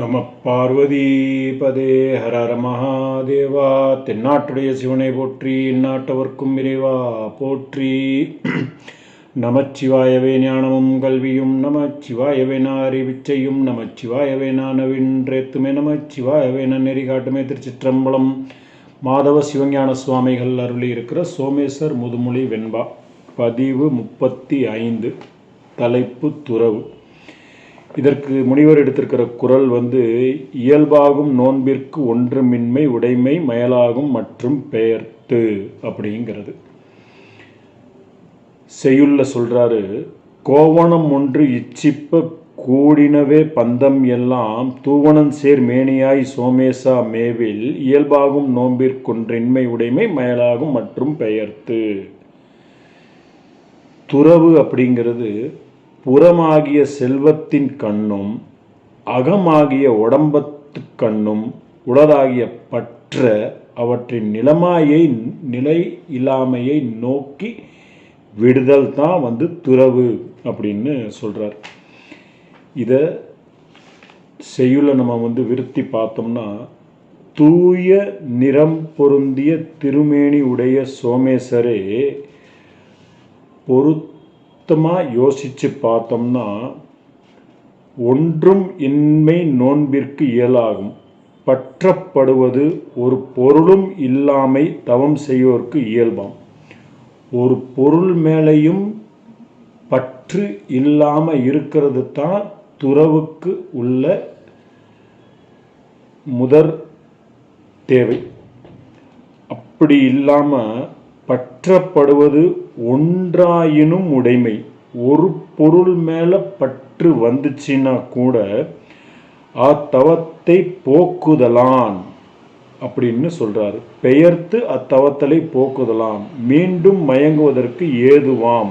நம பார்வதிபதே ஹர ஹர மகாதேவா. தென்னாட்டுடைய சிவனை போற்றி இந்நாட்டவர்க்கும் இறைவா போற்றி. நமச்சிவாயவே ஞானமும் கல்வியும் நமச்சிவாயவே அறிவிச்சையும் நமச்சிவாயவே நான் நவின்றேத்துமே நமச்சிவாயவே நெறி காட்டுமே திருச்சிற்றம்பலம். மாதவ சிவஞான சுவாமிகள் அருளி இருக்கிற சோமேஸ்வர் முதுமொழி வெண்பா. பதிவு முப்பத்தி ஐந்து. தலைப்பு துறவு. இதற்கு முனிவர் எடுத்திருக்கிற குரல் வந்து இயல்பாகும் நோன்பிற்கு ஒன்றுமின்மை உடைமை மயலாகும் மற்றும் பெயர்த்து அப்படிங்கிறது. செய்யுள்ள சொல்கிறாரு கோவணம் ஒன்று இச்சிப்ப கூடினவே பந்தம் எல்லாம் தூவணம் சேர் மேனியாய் சோமேசா மேவில் இயல்பாகும் நோம்பிற்கொன்றின்மை உடைமை மயலாகும் மற்றும் பெயர்த்து. துறவு அப்படிங்கிறது புறமாகிய செல்வத்தின் கண்ணும் அகமாகிய உடம்பத்து கண்ணும் உடலாகிய பற்ற அவற்றின் நிலமாயை நிலை இல்லாமையை நோக்கி விடுதல் தான் வந்து துறவு அப்படின்னு சொல்கிறார் இதை செய்யுள்ள நம்ம வந்து விருத்தி பார்த்தோம்னா தூய நிறம் பொருந்திய திருமேனி உடைய சோமேசரே பொருத் மொத்தமாக யோசித்து பார்த்தோம்னா ஒன்றும் இன்மை நோன்பிற்கு இயலாகும். பற்றப்படுவது ஒரு பொருளும் இல்லாமை தவம் செய்வோருக்கு இயல்பாம். ஒரு பொருள் மேலேயும் பற்று இல்லாமல் இருக்கிறது தான் துறவுக்கு உள்ள முதற் தேவை. அப்படி இல்லாமல் பற்றப்படுவது ஒன்றாயினும் உடைமை. ஒரு பொருள் மேலே பற்று வந்துச்சுன்னா கூட அத்தவத்தை போக்குதலான் அப்படின்னு சொல்கிறாரு பெயர்த்து அத்தவத்தலை போக்குதலாம் மீண்டும் மயங்குவதற்கு ஏதுவாம்.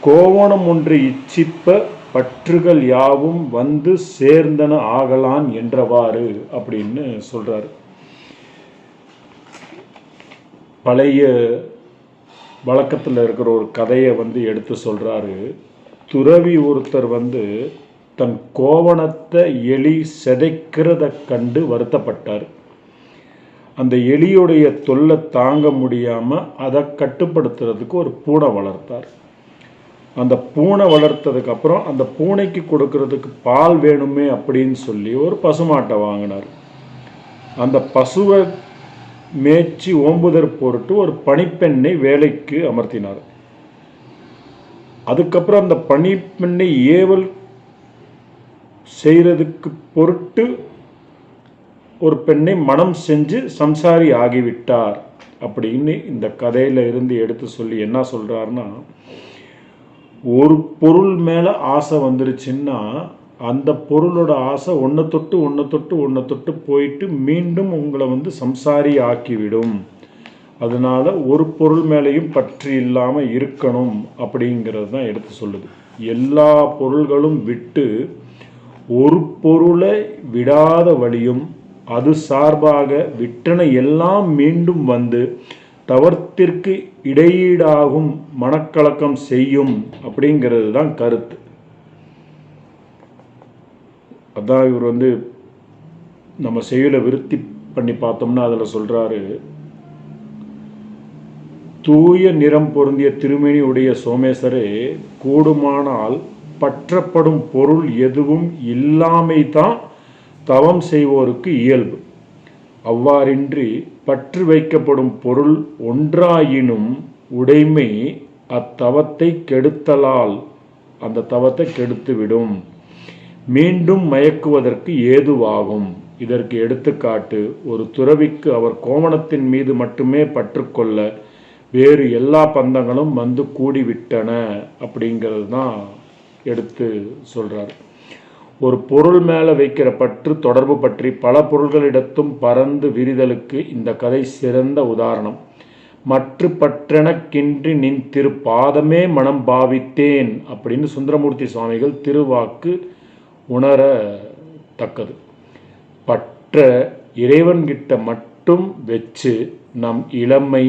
கோவணம் ஒன்று இச்சிப்ப பற்றுகள் யாவும் வந்து சேர்ந்தன ஆகலான் என்றவாறு அப்படின்னு சொல்கிறாரு பழைய வழக்கத்தில் இருக்கிற ஒரு கதையை வந்து எடுத்து சொல்கிறாரு துறவி ஒருத்தர் வந்து தன் கோவணத்தை எலி செதைக்கிறத கண்டு வருத்தப்பட்டார். அந்த எலியுடைய தொல்லை தாங்க முடியாமல் அதை கட்டுப்படுத்துறதுக்கு ஒரு பூனை வளர்த்தார். அந்த பூனை வளர்த்ததுக்கப்புறம் அந்த பூனைக்கு கொடுக்கறதுக்கு பால் வேணுமே அப்படின்னு சொல்லி ஒரு பசுமாட்டை வாங்கினார். அந்த பசுவை மேய்ச்சி ஓம்புதற் பொருட்டு ஒரு பணிப்பெண்ணை வேலைக்கு அமர்த்தினார். அதுக்கப்புறம் அந்த பணிப்பெண்ணை ஏவல் செய்கிறதுக்கு பொருட்டு ஒரு பெண்ணை மனம் செஞ்சு சம்சாரி ஆகிவிட்டார் அப்படின்னு இந்த கதையில் இருந்து எடுத்து சொல்லி என்ன சொல்கிறாருன்னா ஒரு பொருள் மேலே ஆசை வந்துருச்சுன்னா அந்த பொருளோட ஆசை ஒன்று தொட்டு ஒன்று தொட்டு ஒன்று தொட்டு போயிட்டு மீண்டும் உங்களை வந்து சம்சாரி ஆக்கிவிடும். அதனால் ஒரு பொருள் மேலேயும் பற்றி இல்லாமல் இருக்கணும் அப்படிங்கிறது தான் எடுத்து சொல்லுது. எல்லா பொருள்களும் விட்டு ஒரு பொருளை விடாத வழியும் அது சார்பாக விட்டன எல்லாம் மீண்டும் வந்து தவறத்திற்கு இடையீடாகும் மனக்கலக்கம் செய்யும் அப்படிங்கிறது தான் கருத்து. அதான் இவர் வந்து நம்ம செயலை விருத்தி பண்ணி பார்த்தோம்னா அதில் சொல்கிறாரு தூய நிறம் பொருந்திய திருமணி உடைய சோமேஸ்வரே கூடுமானால் பற்றப்படும் பொருள் எதுவும் இல்லாமை தான் தவம் செய்வோருக்கு இயல்பு. அவ்வாறின்றி பற்று வைக்கப்படும் பொருள் ஒன்றாயினும் உடைமை அத்தவத்தை கெடுத்தலால் அந்த தவத்தை கெடுத்துவிடும். மீண்டும் மயக்குவதற்கு ஏதுவாகும். இதற்கு எடுத்துக்காட்டு ஒரு துறவிக்கு அவர் கோவணத்தின் மீது மட்டுமே பற்றுக்கொள்ள வேறு எல்லா பந்தங்களும் வந்து கூடிவிட்டன அப்படிங்கிறது தான் எடுத்து சொல்கிறார் ஒரு பொருள் மேலே வைக்கிற பற்று தொடர்பு பற்றி பல பொருள்களிடத்தும் பறந்து விரிதலுக்கு இந்த கதை சிறந்த உதாரணம். மற்ற பற்றெனக்கின்றி நின் திரு பாதமே மனம் பாவித்தேன் அப்படின்னு சுந்தரமூர்த்தி சுவாமிகள் திருவாக்கு உணரத்தக்கது. பற்ற இறைவன்கிட்ட மட்டும் வச்சு நம் இளமை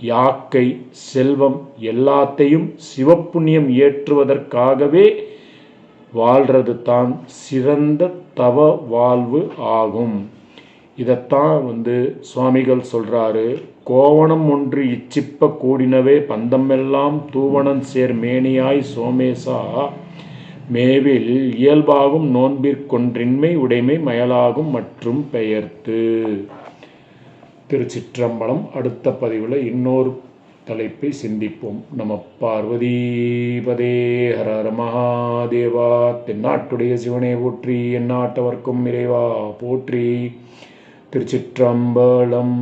யாக்கை செல்வம் எல்லாத்தையும் சிவப்புண்ணியம் ஏற்றுவதற்காகவே வாழ்றது தான் சிறந்த தவ வாழ்வு ஆகும். இதைத்தான் வந்து சுவாமிகள் சொல்கிறாரு கோவணம் ஒன்று இச்சிப்ப கூடினவே பந்தமெல்லாம் தூவணம் சேர் மேனியாய் சோமேசா மேவில் இயல்பாகும் நோன்பிற்கொன்றின்மை உடைமை மயலாகும் மற்றும் பெயர்த்து. திருச்சிற்றம்பலம் அடுத்த பதிவில் இன்னொரு தலைப்பை சிந்திப்போம். நம பார்வதீபதே ஹர ஹர மகாதேவா தென்னாட்டுடைய சிவனை போற்றி எந்நாட்டவர்க்கும் இறைவா போற்றி. திருச்சிற்றம்பலம்